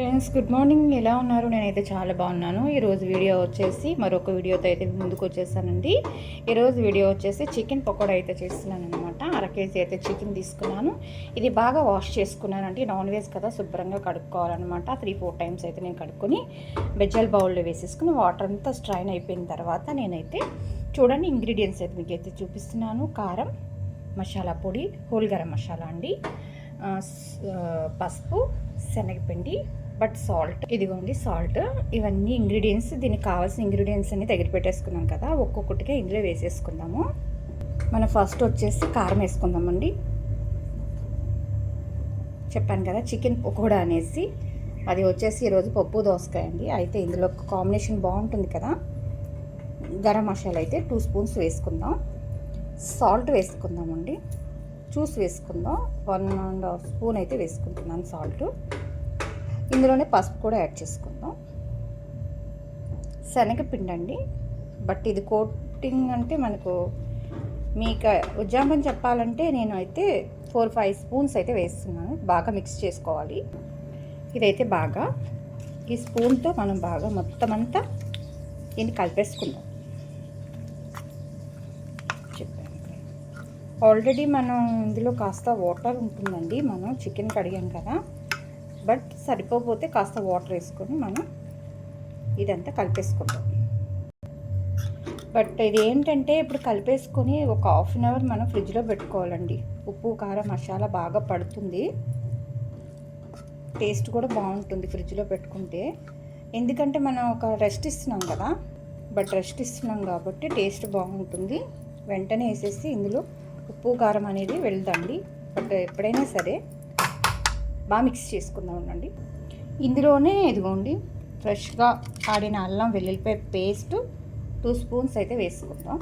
Friends good morning ఎలా ఉన్నారు? నేనైతే చాలా బాగున్నాను. ఈరోజు వీడియో వచ్చేసి మరొక వీడియోతో అయితే ముందుకు వచ్చేసానండి. ఈరోజు వీడియో వచ్చేసి చికెన్ పకోడా అయితే చేస్తున్నాను అనమాట అర కేజీ అయితే చికెన్ తీసుకున్నాను. ఇది బాగా వాష్ చేసుకున్నానండి. నాన్ వెజ్ కదా శుభ్రంగా కడుక్కోవాలన్నమాట. త్రీ ఫోర్ టైమ్స్ అయితే నేను కడుక్కొని బెజ్జల్ బౌల్లో వేసేసుకుని వాటర్ అంతా స్ట్రైన్ అయిపోయిన తర్వాత నేనైతే చూడండి ఇంగ్రీడియంట్స్ అయితే మీకు అయితే చూపిస్తున్నాను. కారం మసాలా పొడి హోల్ గరం మసాలా అండి. పసుపు శనగపిండి బట్ సాల్ట్ ఇదిగోండి సాల్ట్. ఇవన్నీ ఇంగ్రీడియంట్స్ దీనికి కావాల్సిన ఇంగ్రీడియంట్స్ అన్ని దగ్గర పెట్టేసుకున్నాం కదా ఒక్కొక్కటిగా ఇందులో వేసేసుకుందాము. మనం ఫస్ట్ వచ్చేసి కారం వేసుకుందామండి. చెప్పాను కదా చికెన్ పకోడా అనేసి. అది వచ్చేసి ఈరోజు పప్పు దోసకాయ అండి. అయితే ఇందులో కాంబినేషన్ బాగుంటుంది కదా. గరం మసాలా అయితే టూ స్పూన్స్ వేసుకుందాం. సాల్ట్ వేసుకుందామండి. చూసి వేసుకుందాం. వన్ అండ్ హాఫ్ స్పూన్ అయితే వేసుకుంటున్నాను సాల్ట్. ఇందులోనే పసుపు కూడా యాడ్ చేసుకుందాం. శనగపిండి అండి బట్ ఇది కోటింగ్ అంటే మనకు మీకు ఉజ్జామని చెప్పాలంటే నేను అయితే ఫోర్ ఫైవ్ స్పూన్స్ అయితే వేస్తున్నాను. బాగా మిక్స్ చేసుకోవాలి. ఇదైతే బాగా ఈ స్పూన్తో మనం బాగా మొత్తం అంతా దీన్ని కలిపేసుకుందాం. చెప్పాను ఆల్రెడీ మనం ఇందులో కాస్త వాటర్ ఉంటుందండి. మనం చికెన్ కడిగాం కదా. బట్ సరిపోతే కాస్త వాటర్ వేసుకొని మనం ఇదంతా కలిపేసుకుంటాం బట్ ఇది ఏంటంటే ఇప్పుడు కలిపేసుకొని ఒక హాఫ్ అన్ అవర్ మనం ఫ్రిడ్జ్లో పెట్టుకోవాలండి. ఉప్పు కారం మసాలా బాగా పడుతుంది. టేస్ట్ కూడా బాగుంటుంది ఫ్రిడ్జ్లో పెట్టుకుంటే. ఎందుకంటే మనం ఒక రెస్ట్ ఇస్తున్నాం కదా బట్ రెస్ట్ ఇస్తున్నాం కాబట్టి టేస్ట్ బాగుంటుంది. వెంటనే వేసేసి ఇందులో ఉప్పు కారం అనేది వెళ్దండి. బట్ ఎప్పుడైనా సరే బాగా మిక్స్ చేసుకుందాం ఉండండి. ఇందులోనే ఇదిగోండి ఫ్రెష్గా ఆడిన అల్లం వెల్లుల్లిపాయ పేస్ట్ టూ స్పూన్స్ అయితే వేసుకుందాం.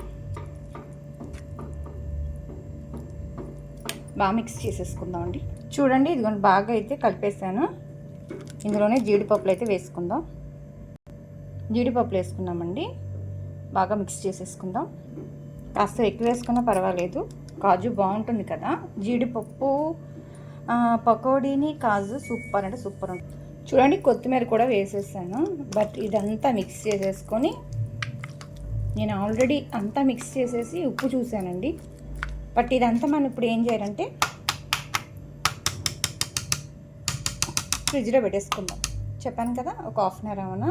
బాగా మిక్స్ చేసేసుకుందాం అండి. చూడండి ఇదిగోండి బాగా అయితే కలిపేసాను. ఇందులోనే జీడిపప్పులు అయితే వేసుకుందాం. జీడిపప్పులు వేసుకున్నామండి. బాగా మిక్స్ చేసేసుకుందాం. కాస్త ఎక్కువ వేసుకున్నా పర్వాలేదు. కాజు బాగుంటుంది కదా. జీడిపప్పు పకోడీని కాజు సూపర్ అంటే సూపర్ ఉంటుంది. చూడండి కొత్తిమీర కూడా వేసేసాను. బట్ ఇదంతా మిక్స్ చేసేసుకొని నేను ఆల్రెడీ అంతా మిక్స్ చేసేసి ఉప్పు చూసానండి. బట్ ఇదంతా మనం ఇప్పుడు ఏం చేయాలంటే ఫ్రిడ్జ్లో పెట్టేసుకుందాం. చెప్పాను కదా ఒక హాఫ్ అన్ అవర్ అవునా?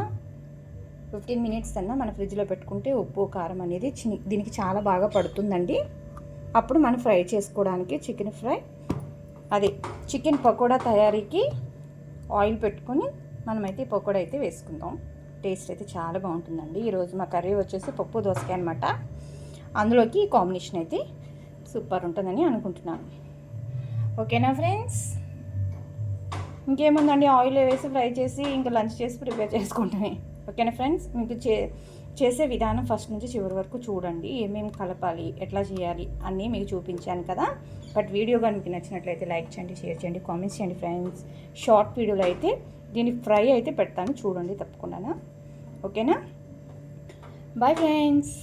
ఫిఫ్టీన్ మినిట్స్ అన్నా మన ఫ్రిడ్జ్లో పెట్టుకుంటే ఉప్పు కారం అనేది దీనికి చాలా బాగా పడుతుందండి. అప్పుడు మనం ఫ్రై చేసుకోవడానికి చికెన్ ఫ్రై అదే చికెన్ పకోడా తయారీకి ఆయిల్ పెట్టుకొని మనమైతే ఈ పకోడా అయితే వేసుకుందాం. టేస్ట్ అయితే చాలా బాగుంటుందండి. ఈరోజు మా కర్రీ వచ్చేసి పప్పు దోసకాయ అనమాట అందులోకి ఈ కాంబినేషన్ అయితే సూపర్ ఉంటుందని అనుకుంటున్నాను. ఓకేనా ఫ్రెండ్స్? ఇంకేముందండి? ఆయిల్ వేసి ఫ్రై చేసి ఇంకా లంచ్ చేసి ప్రిపేర్ చేసుకుంటామే ఓకేనా ఫ్రెండ్స్? మీకు చే చేసే విధానం ఫస్ట్ నుంచి చివరి వరకు చూడండి. ఏమేమి కలపాలి? ఎట్లా చేయాలి? అన్నీ మీకు చూపించాను కదా. బట్ వీడియో కానీ మీకు నచ్చినట్లయితే లైక్ చేయండి షేర్ చేయండి కామెంట్స్ చేయండి ఫ్రెండ్స్. షార్ట్ వీడియోలో అయితే దీన్ని ఫ్రై అయితే పెడతాను. చూడండి తప్పకుండా. ఓకేనా? Bye friends.